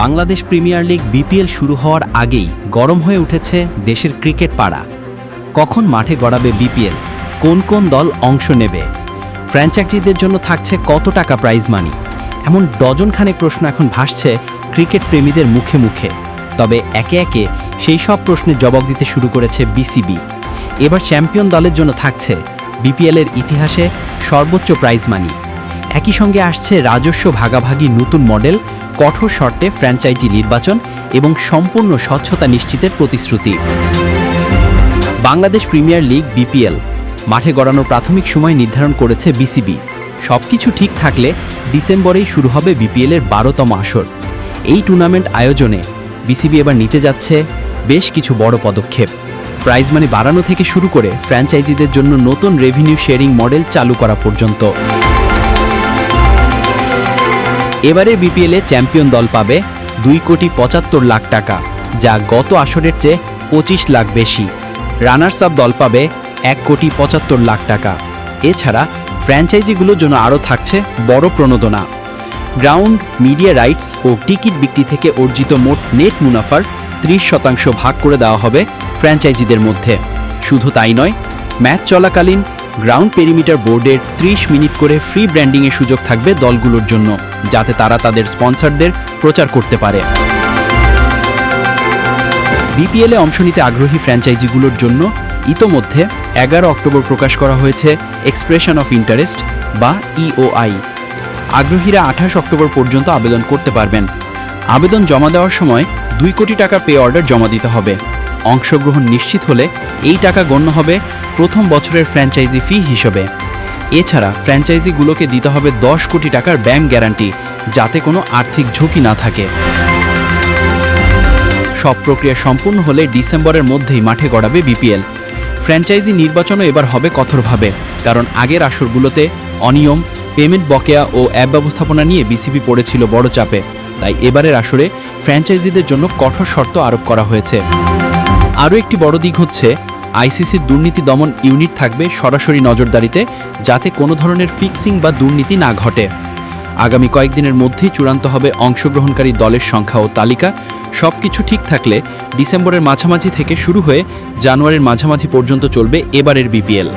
Bangladesh premier league BPL শুরু হওয়ার আগেই গরম হয়ে উঠেছে দেশের ক্রিকেট পাড়া। কখন মাঠে গড়াবে বিপিএল? কোন কোন দল অংশ নেবে? ফ্র্যাঞ্চাইজিদের জন্য থাকছে কত টাকা প্রাইজ মানি এমন ডজনখানেক প্রশ্ন এখন ভাসছে ক্রিকেট প্রেমীদের মুখে মুখে। তবে একে একে সেই সব প্রশ্নের জবাব দিতে শুরু করেছে বিসিবি। এবার চ্যাম্পিয়ন দলের জন্য থাকছে বিপিএলের ইতিহাসে সর্বোচ্চ প্রাইজ মানি একই সঙ্গে আসছে রাজস্ব ভাগাভাগি নতুন মডেল কঠোর শর্তে ফ্র্যাঞ্চাইজি নির্বাচন এবং সম্পূর্ণ স্বচ্ছতা নিশ্চিতের প্রতিশ্রুতি। বাংলাদেশ প্রিমিয়ার লিগ, বিপিএল, মাঠে গড়ানোর প্রাথমিক সময় নির্ধারণ করেছে বিসিবি। সবকিছু ঠিক থাকলে ডিসেম্বরেই শুরু হবে বিপিএলের বারোতম আসর। এই টুর্নামেন্ট আয়োজনে বিসিবি এবার নিতে যাচ্ছে বেশ কিছু বড় পদক্ষেপ। প্রাইজ মানি বাড়ানো থেকে শুরু করে ফ্র্যাঞ্চাইজিদের জন্য নতুন রেভিনিউ শেয়ারিং মডেল চালু করা পর্যন্ত। এবারে বিপিএলে চ্যাম্পিয়ন দল পাবে দুই কোটি পঁচাত্তর লাখ টাকা, যা গত আসরের চেয়ে পঁচিশ লাখ বেশি। রানার্স আপ দল পাবে এক কোটি পঁচাত্তর লাখ টাকা। এছাড়া ফ্র্যাঞ্চাইজিগুলোর জন্য আরও থাকছে বড় প্রণোদনা। গ্রাউন্ড, মিডিয়া রাইটস ও টিকিট বিক্রি থেকে অর্জিত মোট নেট মুনাফার ত্রিশ শতাংশ ভাগ করে দেওয়া হবে ফ্র্যাঞ্চাইজিদের মধ্যে। শুধু তাই নয়, ম্যাচ চলাকালীন গ্রাউন্ড পেরিমিটার বোর্ডের 30 মিনিট করে ফ্রি ব্র্যান্ডিংয়ের সুযোগ থাকবে দলগুলোর জন্য, যাতে তারা তাদের স্পন্সরদের প্রচার করতে পারে। বিপিএলে অংশ নিতে আগ্রহী ফ্র্যাঞ্চাইজিগুলোর জন্য ইতোমধ্যে এগারো অক্টোবর প্রকাশ করা হয়েছে এক্সপ্রেশন অফ ইন্টারেস্ট বা ইওআই আগ্রহীরা আঠাশ অক্টোবর পর্যন্ত আবেদন করতে পারবেন। আবেদন জমা দেওয়ার সময় দুই কোটি টাকা পে অর্ডার জমা দিতে হবে। অংশগ্রহণ নিশ্চিত হলে এই টাকা গণ্য হবে প্রথম বছরের ফ্র্যাঞ্চাইজি ফি হিসেবে। এছাড়া ফ্র্যাঞ্চাইজিগুলোকে দিতে হবে দশ কোটি টাকার ব্যাংক গ্যারান্টি যাতে কোনো আর্থিক ঝুঁকি না থাকে। সব প্রক্রিয়া সম্পূর্ণ হলে ডিসেম্বরের মধ্যেই মাঠে গড়াবে বিপিএল। ফ্র্যাঞ্চাইজি নির্বাচনও এবার হবে কঠোরভাবে, কারণ আগের আসরগুলোতে অনিয়ম, পেমেন্ট বকেয়া ও অ্যাপ ব্যবস্থাপনা নিয়ে বিসিবি পড়েছিল বড় চাপে। তাই এবারের আসরে ফ্র্যাঞ্চাইজিদের জন্য কঠোর শর্ত আরোপ করা হয়েছে। আরও একটি বড় দিক হচ্ছে, আইসিসির দুর্নীতি দমন ইউনিট থাকবে সরাসরি নজরদারিতে যাতে কোনো ধরনের ফিক্সিং বা দুর্নীতি না ঘটে। আগামী কয়েকদিনের মধ্যেই চূড়ান্ত হবে অংশগ্রহণকারী দলের সংখ্যা ও তালিকা। সব কিছু ঠিক থাকলে ডিসেম্বরের মাঝামাঝি থেকে শুরু হয়ে জানুয়ারির মাঝামাঝি পর্যন্ত চলবে এবারের বিপিএল।